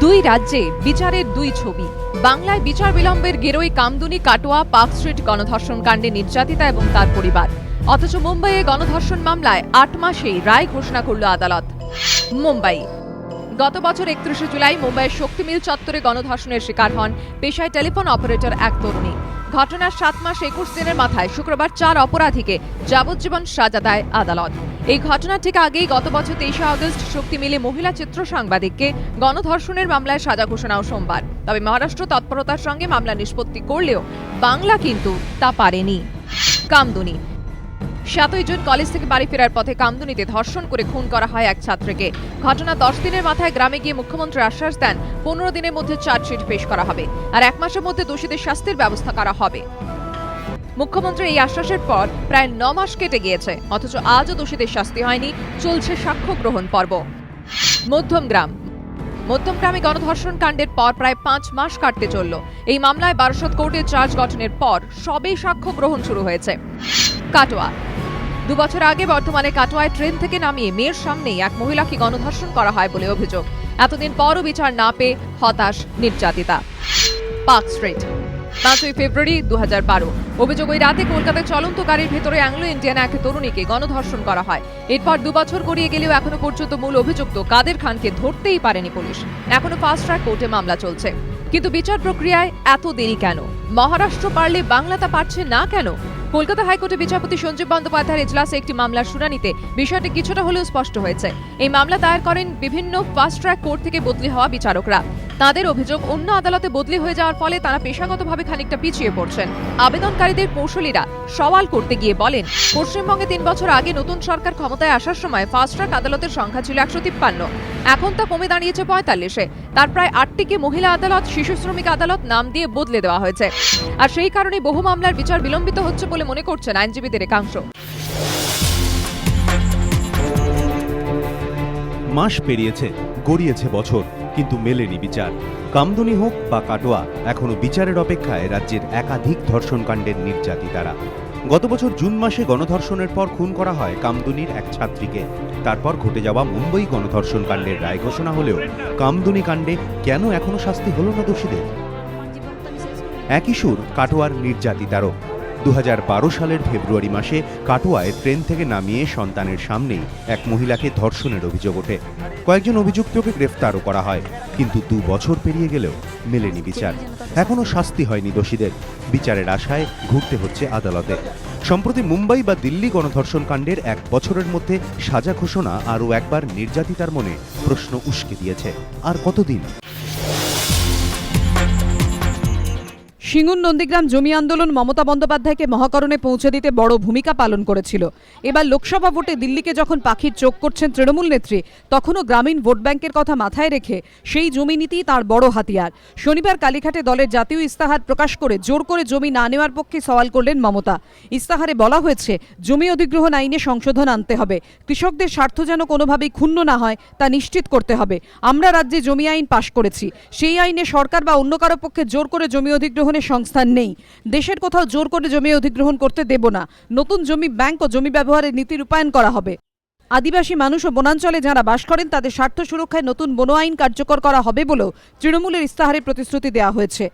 দুই রাজ্যে বিচারের দুই ছবি। বাংলায় বিচার বিলম্বের গেরোই কামদুনি, কাটোয়া, পার্ক স্ট্রিট গণধর্ষণ কাণ্ডে নির্যাতিতা এবং তার পরিবার। অথচ মুম্বাইয়ে গণধর্ষণ মামলায় আট মাসেই রায় ঘোষণা করল আদালত। মুম্বাই। গত বছর একত্রিশে জুলাই মুম্বাইয়ের শক্তিমিল চত্বরে গণধর্ষণের শিকার হন পেশায় টেলিফোন অপারেটর এক তরুণী। ঘটনার সাত মাস একুশ দিনের মাথায় শুক্রবার চার অপরাধীকে যাবজ্জীবন সাজা দেয় আদালত। এই ঘটনা ঠিক আগেই গত বছর তেইশে আগস্ট শক্তিমিলে মহিলা চিত্র সাংবাদিককে গণধর্ষণের মামলায় সাজা ঘোষণাও সোমবার। তবে মহারাষ্ট্র তৎপরতার সঙ্গে মামলা নিষ্পত্তি করলেও বাংলা কিন্তু তা পারেনি। কামদুনি। সাতই জুন কলেজ থেকে বাড়ি ফেরার পথে কামদুনিতে ধর্ষণ করে খুন করা হয় এক ছাত্রকে। ঘটনা দশ দিনের মাথায় গ্রামে গিয়ে মুখ্যমন্ত্রী আশ্বাস দেন, পনেরো দিনের মধ্যে চার্জশিট পেশ করা হবে। আর এক মাসের মধ্যে দোষীদের শাস্তির ব্যবস্থা করা হবে। মুখ্যমন্ত্রী এই আশ্বাসের পর প্রায় ন মাস কেটে গিয়েছে, অথচ আজও দোষীদের শাস্তি হয়নি, চলছে সাক্ষ্য গ্রহণ পর্ব। মধ্যমগ্রাম মধ্যমগ্রামে গণধর্ষণ কাণ্ডের পর প্রায় পাঁচ মাস কাটতে চলল। এই মামলায় বারাসত কোর্টের চার্জ গঠনের পর সবেই সাক্ষ্য গ্রহণ শুরু হয়েছে। কাটোয়া। দু বছর আগে বর্তমানে কাটোয়ায় ট্রেন থেকে নামিয়ে মেয়ের সামনেই এক মহিলাকে গণধর্ষণ করা হয় বলে অভিযোগ। এতদিন পরও বিচার না পেয়ে হতাশ নির্যাতিতা। Park Street. পাঁচই ফেব্রুয়ারি দু অভিযোগ ওই রাতে কলকাতায় চলন্ত গাড়ির ভেতরে অ্যাংলো ইন্ডিয়ান এক তরুণীকে। গণধর্ষণ করা হয়। এরপর দু বছর গড়িয়ে গেলেও এখনও পর্যন্ত মূল অভিযুক্ত কাদের খানকে ধরতেই পারেনি পুলিশ। এখনও ফাস্ট ট্র্যাক কোর্টে মামলা চলছে। কিন্তু বিচার প্রক্রিয়ায় এত দেরি কেন? মহারাষ্ট্র পারলে বাংলা তা পারছে না কেন? কলকাতা হাইকোর্টে বিচারপতি সঞ্জীব বন্দ্যোপাধ্যায়ের এজলাসে একটি মামলার শুনানিতে বিষয়টি কিছুটা হলেও স্পষ্ট হয়েছে। এই মামলা দায়ের করেন বিভিন্ন ফাস্ট ট্র্যাক কোর্ট থেকে বদলি হওয়া বিচারকরা। তাদের অভিযোগ অন্য আদালতে বদলি হয়ে যাওয়ার ফলে তারা পেশাগতভাবে খানিকটা পিছিয়ে পড়ছেন। আবেদনকারীদের কৌশলীরা সওয়াল করতে গিয়ে বলেন, পশ্চিমবঙ্গে তিন বছর আগে নতুন সরকার ক্ষমতায় আসার সময় ফাস্ট ট্র্যাক আদালতের সংখ্যা ছিল একশো তিপ্পান্ন। এখন তা কমে দাঁড়িয়েছে পঁয়তাল্লিশে। তার প্রায় আটটিকে মহিলা আদালত, শিশু শ্রমিক আদালত নাম দিয়ে বদলে দেওয়া হয়েছে। আর সেই কারণে বহু মামলার বিচার বিলম্বিত হচ্ছে বলে মনে করছেন আইনজীবীদের একাংশ। মাস পেরিয়েছে, গড়িয়েছে বছর। কিন্তু মেলেনি বিচার। কামদুনি হোক বা কাটোয়া এখনও বিচারের অপেক্ষায় রাজ্যের একাধিক ধর্ষণকাণ্ডের নির্যাতিতারা। গত বছর জুন মাসে গণধর্ষণের পর খুন করা হয় কামদুনির এক ছাত্রীকে। তারপর ঘটে যাওয়া মুম্বই গণধর্ষণ কাণ্ডের রায় ঘোষণা হলেও কামদুনি কাণ্ডে কেন এখনও শাস্তি হল না দোষীদের? একই সুর কাটোয়ার নির্যাতিতারও। দু হাজার বারো সালের ফেব্রুয়ারি মাসে কাটোয়ায় ট্রেন থেকে নামিয়ে সন্তানের সামনেই এক মহিলাকে ধর্ষণের অভিযোগ ওঠে। কয়েকজন অভিযুক্তকে গ্রেফতারও করা হয়, কিন্তু দু বছর পেরিয়ে গেলেও মেলেনি বিচার। এখনও শাস্তি হয়নি দোষীদের। বিচারের আশায় ঘুরতে হচ্ছে আদালতে। সম্প্রতি মুম্বাই বা দিল্লি গণধর্ষণ কাণ্ডের এক বছরের মধ্যে সাজা ঘোষণা আরও একবার নির্যাতিতার মনে প্রশ্ন উস্কে দিয়েছে। আর কতদিন? সিঙ্গুর নন্দীগ্রাম জমি আন্দোলন মমতা বন্দ্যোপাধ্যায়কে মহাকরণে পৌঁছে দিতে বড় ভূমিকা পালন করেছিল। এবার লোকসভা ভোটে দিল্লিকে যখন পাখির চোখ করছেন তৃণমূল নেত্রী, তখনও গ্রামীণ ভোট ব্যাংকের কথা মাথায় রেখে সেই জমি নীতিই তার বড় হাতিয়ার। শনিবার কালীঘাটে দলের জাতীয় ইস্তাহার প্রকাশ করে জোর করে জমি না নেওয়ার পক্ষে সওয়াল করলেন মমতা। ইস্তাহারে বলা হয়েছে, জমি অধিগ্রহণ আইনে সংশোধন আনতে হবে। কৃষকদের স্বার্থ যেন কোনোভাবেই ক্ষুণ্ণ না হয়, তা নিশ্চিত করতে হবে। আমরা রাজ্যে জমি আইন পাশ করেছি। সেই আইনে সরকার বা অন্য কারও পক্ষে জোর করে জমি অধিগ্রহণের সংস্থান নেই। দেশের কোথাও জোর করে জমি অধিগ্রহণ করতে দেব না। নতুন জমি ব্যাংক ও জমি ব্যবহারের নীতি রূপায়ণ করা হবে। আদিবাসী মানুষ ও বনাঞ্চলে যারা বাস করেন, তাদের স্বার্থ সুরক্ষায় নতুন বন আইন কার্যকর করা হবে বলেও তৃণমূলের ইস্তাহারে প্রতিশ্রুতি দেওয়া হয়েছে।